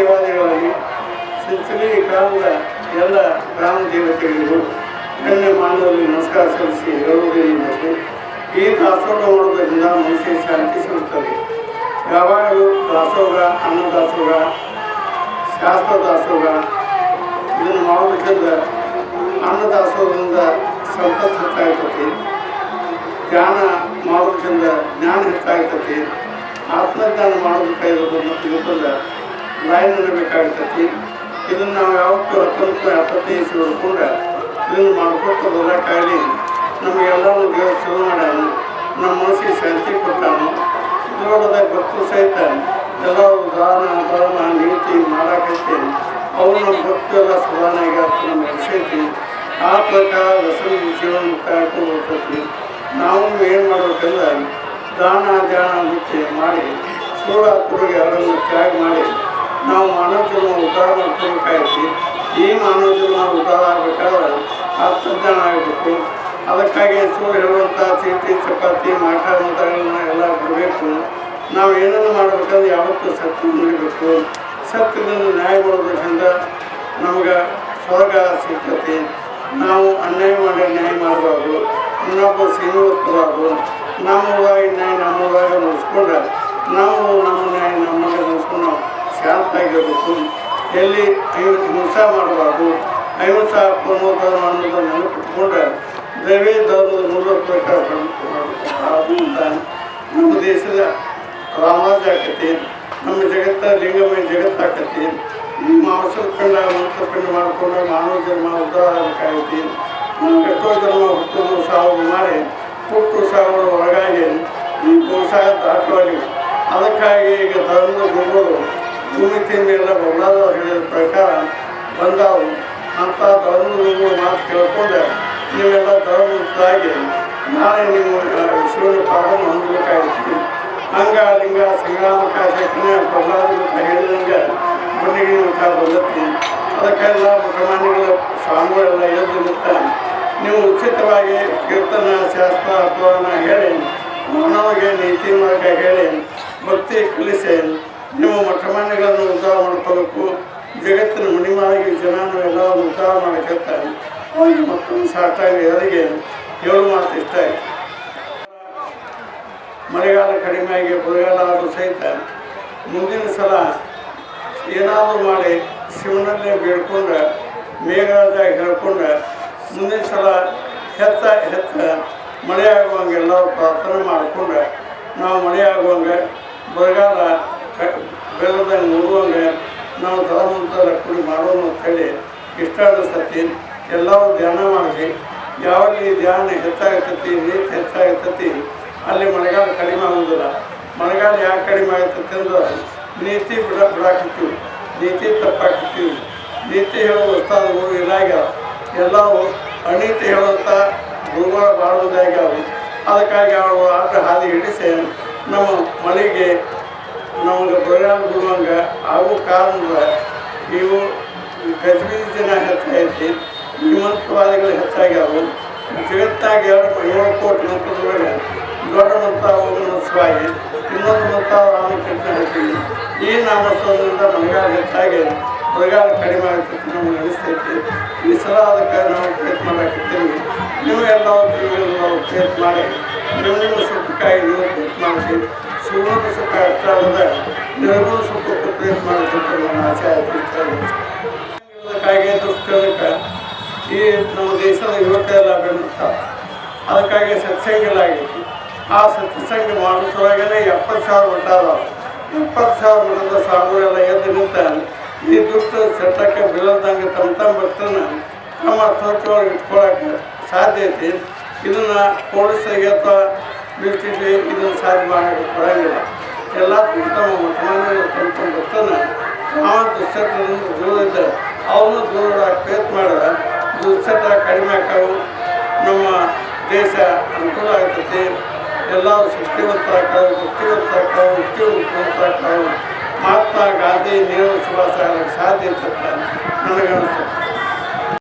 ದೇವಾಲಯಗಳಲ್ಲಿ ಸಿಂಚಲಿ ಗ್ರಾಮದ ಎಲ್ಲ ಗ್ರಾಮ ದೇವತೆಗಳಿಗೂ ಗಣ್ಯ ಮಾನವರಿಗೆ ನಮಸ್ಕಾರ ಸಲ್ಲಿಸಿ ಹೇಳುವುದೇನೆಂದರೆ ಈ ದಾಸೋಹ ಮಾಡುವುದರಿಂದ ಮನಸ್ಸಿಗೆ ಶಾಂತಿ ಸಿಗುತ್ತದೆ. ಯಾವಾಗಲೂ ದಾಸೋಹ, ಅನ್ನದಾಸೋಹ, ಶಾಸ್ತ್ರ ದಾಸೋಹ, ಇದನ್ನು ಮಾಡೋದಕ್ಕಿಂತ ಅನ್ನದಾಸೋಹದಿಂದ ಸಂಪತ್ತು ಹೆಚ್ಚಾಗ್ತತಿ ಧ್ಯಾನ ಮಾಡೋದಕ್ಕಿಂತ ಜ್ಞಾನ ಹೆಚ್ಚಾಗ್ತತಿ ಆತ್ಮಜ್ಞಾನ ಮಾಡೋದಕ್ಕಾಗಿರ್ಬೋದು ಮತ್ತು ಲೈನ್ ಬೇಕಾಗ್ತತಿ ಇದನ್ನು ನಾವು ಯಾವತ್ತೂ ಹತ್ತೊಂಬತ್ತು ಎಪ್ಪತ್ತೈದು ಹಿಡ್ಕೊಂಡು ಇದನ್ನು ಮಾಡ್ಕೊತ ಬರೋಕ್ಕಾಗಲಿ ನಮಗೆಲ್ಲರೂ ದೇವರು ಶುರು ಮಾಡ್ಯಾನು. ನಮ್ಮ ಮನಸ್ಸಿಗೆ ಶಾಂತಿ ಕೊಟ್ಟಾನು. ಇದ್ರೊಳಗೆ ಭಕ್ತರು ಸಹಿತ ಎಲ್ಲರೂ ದಾನ, ಧರ್ಮ, ನೀತಿ ಮಾಡಾಕೈತಿ. ಅವರು ನಮ್ಮ ಭಕ್ತರು ಎಲ್ಲ ಸುಧಾರಣೆ ನಮ್ಮ ನಡೆಸೈತಿ. ಆ ಪ್ರಕಾರ ದಸರ ಜೀವನ ಕಾಯ್ಕೊಂಡು ಹೋಗ್ತೈತಿ. ನಾವು ಏನು ಮಾಡಬೇಕಂದ್ರೆ ದಾನ, ಧ್ಯಾನ ಮುಚ್ಚಿ ಮಾಡಿ ಸೂರ ಕುರುಗೆ ಅವರನ್ನು ತ್ಯಾಗ ಮಾಡಿ ನಾವು ಮಾನವ ಜನ್ಮ ಉದ್ಧಾರ ಮಾಡ್ಕೋಬೇಕಾಯ್ತಿ ಈ ಮಾನವ ಜನ್ಮ ಉದ್ಧಾರ ಆಗಬೇಕಾದ್ರೆ ಜನ ಆಗಬೇಕು ಅದಕ್ಕಾಗಿ ಸೂರ್ಯ ಹೇಳುವಂಥ ಚೀಟಿ, ಚಪಾತಿ, ಮಾಟ ಎಲ್ಲ ಬಿಡಬೇಕು ನಾವು ಏನನ್ನು ಮಾಡಬೇಕಂದ್ರೆ ಯಾವತ್ತೂ ಸತ್ಯ ನಡಿಬೇಕು ಸತ್ಯದಿಂದ ನ್ಯಾಯ ಮಾಡಬೇಕಂದ್ರೆ ನಮ್ಗೆ ಸ್ವರ್ಗ ಸಿಗ್ತತಿ. ನಾವು ಅನ್ಯಾಯ ಮಾಡಿ ನ್ಯಾಯ ಮಾಡಬಾರ್ದು. ಇನ್ನೊಬ್ಬ ಸೀಮೆ ಒತ್ತಬಾರ್ದು ನಮ್ಮ ನ್ಯಾಯ ನಮ್ಮ ಊರಾಗ ಮುಗಿಸ್ಕೊಂಡ್ರೆ ನಾವು ನಮ್ಮ ನ್ಯಾಯ ನಮಗೆ ಮುಗಿಸ್ಕೊಂಡು ನಾವು ಆಗಿರಬೇಕು ಎಲ್ಲಿ ಐವತ್ತು ಹಿಂಸೆ ಮಾಡಬಾರ್ದು? ಸಹ ಪರಮೋಧರ್ಮ ಅನ್ನೋದನ್ನು ನೆನಪಿಟ್ಕೊಂಡ್ರೆ ದೇವೇ ಧರ್ಮದ ಮೂಲ ಆದ್ದರಿಂದ ನಮ್ಮ ದೇಶದ ರಾಮಾಜ ಆಕತಿ, ನಮ್ಮ ಜಗತ್ತ ಲಿಂಗಮಯ ಜಗತ್ತಾಕತಿ ಈ ಮಾಂಸದ ಪಿಂಡ ಮಂತ್ರ ಪಿಂಡ ಮಾಡಿಕೊಂಡ್ರೆ ಮಾನವ ಜನ್ಮ ಉದ್ಧಾರ ಆಗಬೇಕಾಗೈತಿ ನಾವು ಎಷ್ಟೋ ಜನ್ಮ ಹುಟ್ಟು ಸಾವು ಮಾಡಿ ಹುಟ್ಟು ಸಾವಿರ ಒಳಗಾಗಿ ಈ ಪುರುಷ ದಾಟುವಲ್ಲಿ. ಅದಕ್ಕಾಗಿ ಈಗ ಧರ್ಮದ ಗುರುಗಳು ಭೂಮಿತಿ ಮೇಲೆ ಬದಲಾದ ಹೇಳಿದ ಪ್ರಕಾರ ಬಂದಾವು. ಅಂತ ಧರ್ಮದ ಗುರುಗಳು ಮಾತು ಕೇಳ್ಕೊಂಡೆ. ನೀವೆಲ್ಲ ಧರ್ಮದಾಗಿ ನಾಳೆ ನೀವು ಶಿವನ ಪಾದವನ್ನು ಹೊಂದಬೇಕಾಗಿತ್ತು. ಹಂಗ ಲಿಂಗ ಸಂಗ್ರಾಮ ಕಾಶಕನೇ ಪ್ರಹ್ಲಾದ ಮಠ ಹೇಳಿದಂಗೆ ಬನ್ನಿಗೆ ಮುಖ ಬಂದತ್ತಿ ಅದಕ್ಕೆಲ್ಲ ಮುಖಮಾನ್ಯಗಳ ಸ್ವಾಮಿಗಳೆಲ್ಲ ಎದ್ದು ನಿಂತ, ನೀವು ಉಚಿತವಾಗಿ ಕೀರ್ತನ, ಶಾಸ್ತ್ರ ಅಥವಾ ಹೇಳಿ ಮಾನವಗೆ ನೀತಿ ಮಾರ್ಗ ಹೇಳಿ, ಭಕ್ತಿ ಕಲಿಸಿ ನೀವು ಮಠಮಾನ್ಯಗಳನ್ನು ಉದ್ಧಾರ ಮಾಡ್ಕೋಬೇಕು. ಜಗತ್ತಿನ ಮುನಿಮಾಗಿ ಜನನು ಎಲ್ಲವನ್ನು ಉದ್ಧಾರ ಮಾಡಕತ್ತ ಅವರಿಗೆ ಮತ್ತೊಂದು ಸಾಟಾಗಿ ಅವರಿಗೆ ಏಳು ಮಾತು ಇಷ್ಟ ಆಯಿತು. ಮಳೆಗಾಲ ಕಡಿಮೆಯಾಗಿ ಬರಗಾಲ ಆದರೂ ಸಹಿತ ಮುಂದಿನ ಸಲ ಏನಾದರೂ ಮಾಡಿ ಶಿವನಲ್ಲೇ ಬೇಡ್ಕೊಂಡ್ರೆ ಮೇಘರಾಜಾಗಿ ಹೇಳ್ಕೊಂಡು ಮುಂದಿನ ಸಲ ಹೆತ್ತ ಹೆತ್ತ ಮಳೆ ಆಗುವಂಗೆ ಎಲ್ಲರೂ ಪ್ರಾರ್ಥನೆ ಮಾಡಿಕೊಂಡ್ರೆ, ನಾವು ಮಳೆ ಆಗುವಂಗೆ ಬರಗಾಲ ಕ ಬೆಲ್ಲದಂಗೆ ನೋಡುವಂಗೆ ನಾವು ಧರ್ಮಂತರ ಕೂಡಿ ಮಾಡೋಣ ಅಂತೇಳಿ ಇಷ್ಟ ಅನಿಸ್ತತಿ ಎಲ್ಲರೂ ಧ್ಯಾನ ಮಾಡಿ ಯಾವಲ್ಲಿ ಧ್ಯಾನ ಹೆಚ್ಚಾಗತೈತಿ ನೀತಿ ಹೆಚ್ಚಾಗತೈತಿ ಅಲ್ಲಿ ಮಳೆಗಾಲ ಕಡಿಮೆ ಆಗೋದಿಲ್ಲ. ಮಳೆಗಾಲ ಯಾಕೆ ಕಡಿಮೆ ಆಗ್ತೈತಿ ಅಂದ್ರೆ ನೀತಿ ಬಿಡ ಬಿಡಾಕತ್ತೀವಿ. ನೀತಿ ತಪ್ಪಾಕತ್ತೀವಿ. ನೀತಿ ಹೇಳೋ ಉಸ್ತಾದಗಳು ಇದಾಗ್ಯಾವ ಎಲ್ಲವೂ ಅನೀತಿ ಹೇಳುವಂಥ ಗುರುಗಳ ಬಾಳುವುದಾಗ್ಯಾವ ಅದಕ್ಕಾಗಿ ಅವರು ಆಟ ಹಾದಿ ಹಿಡಿಸಿ ನಮ್ಮ ಮಳೆಗೆ ನಮಗೆ ಬರಗಾಲ ಕೊಡುವಂಗೆ ಆಗೋ ಕಾರಣ ಇವು ಗಜಬೀಜ ಜನ ಹೆಚ್ಚಾಗೈತಿ ಶ್ರೀಮಂತವಾದಿಗಳು ಹೆಚ್ಚಾಗ್ಯಾವು ಜಗತ್ತಾಗಿ ಎರಡು ಏಳು ಕೋಟಿ ಮಕ್ಕಳ ದೊಡ್ಡ ಮಂತ್ರ ಸ್ವಾಯಿ ಇನ್ನೊಂದು ಮಂತ್ರ ರಾಮಕೃಷ್ಣ ಹೇಳ್ತೀವಿ. ಈ ನಾಮಸ್ವರದಿಂದ ಬಂಗಾರ ಹೆಚ್ಚಾಗಿ, ಬರಗಾಲ ಕಡಿಮೆ ಆಗ್ತೈತಿ ನಮ್ಗೆ ಅನಿಸ್ತೈತಿ ಈ ಸಲ ಅದಕ್ಕೆ ನಾವು ಪ್ರಯತ್ನ ಮಾಡಾಕತ್ತೀವಿ. ನೀವು ಎಲ್ಲ ನಾವು ಪ್ರಯತ್ನ ಮಾಡಿ, ನಿಮ್ಮ ನಿಮ್ಮ ಸುಖಕ್ಕಾಗಿ ನೀವು ಪ್ರಯತ್ನ ಮಾಡ್ತೀವಿ ಸುಗುಣ ಸುಖ ಅಷ್ಟ ಅಲ್ಲದೆ ಸ್ವಲ್ಪ ಪ್ರಯತ್ನ ಮಾಡಬೇಕು ನನ್ನ ಆಸೆ ಆಯ್ತು ಅದಕ್ಕಾಗಿ ದುಷ್ಕರಕ್ಕೆ ಈ ನಮ್ಮ ದೇಶದ ಯುವಕ ಎಲ್ಲ ಬೆಳೆಯುತ್ತ ಅದಕ್ಕಾಗಿ ಸತ್ಸಂಗ ಆಗೈತಿ ಆ ಸತ್ಸಂಗ ಮಾಡಿಸುವಾಗಲೇ ಎಪ್ಪತ್ತು ಸಾವಿರ ಮಠ ಅದಾವ ಎಪ್ಪತ್ತು ಸಾವಿರ ಮಠದ ಸ್ವಾಮಿಗಳೆಲ್ಲ ಎದ್ದು ನಿಂತ ಈ ದುಷ್ಟ ಸೆಟ್ಟಕ್ಕೆ ಬೀಳದಂಗೆ ತಮ್ಮ ತಮ್ಮ ಭಕ್ತನ ತಮ್ಮ ತೋಟದೊಳಗೆ ಇಟ್ಕೊಳಕ್ಕೆ ಸಾಧ್ಯ ಐತಿ ಇದನ್ನು ಪೊಲೀಸರಿಗೆ ಅಥವಾ ಮಿಲಿಟರಿ ಇದನ್ನು ಸಾಧ್ಯ ಮಾಡಿ ಕೊಡಂಗಿಲ್ಲ. ಎಲ್ಲ ತಮ್ಮ ತಮ್ಮ ತಮ್ಮ ಭಕ್ತನ ಯಾವ ದುಶ್ಚಟದಿಂದ ದೂರ ಇದ್ದಾರೆ ಅವನು ದೂರ ಪ್ರಯತ್ನ ಮಾಡಿದ್ರೆ ದುಶ್ಚಟ ಕಡಿಮೆ ಆಕಾವು ನಮ್ಮ ದೇಶ ಅನುಕೂಲ ಆಗ್ತೈತಿ. ಎಲ್ಲರೂ ಶಕ್ತಿವಂತರಾಗ್ತಾವೆ ಬುದ್ಧಿವಂತರಾಗ್ತಾವೆ ಆಗ್ತಾವೆ ಮಹಾತ್ಮ ಗಾಂಧಿ ನೆಹರು ಸುಭಾಷ್ ಸಾಧ್ಯ ಸಾಧ್ಯ ಇರ್ತದೆ ನನಗನ್ನಿಸ್ತದೆ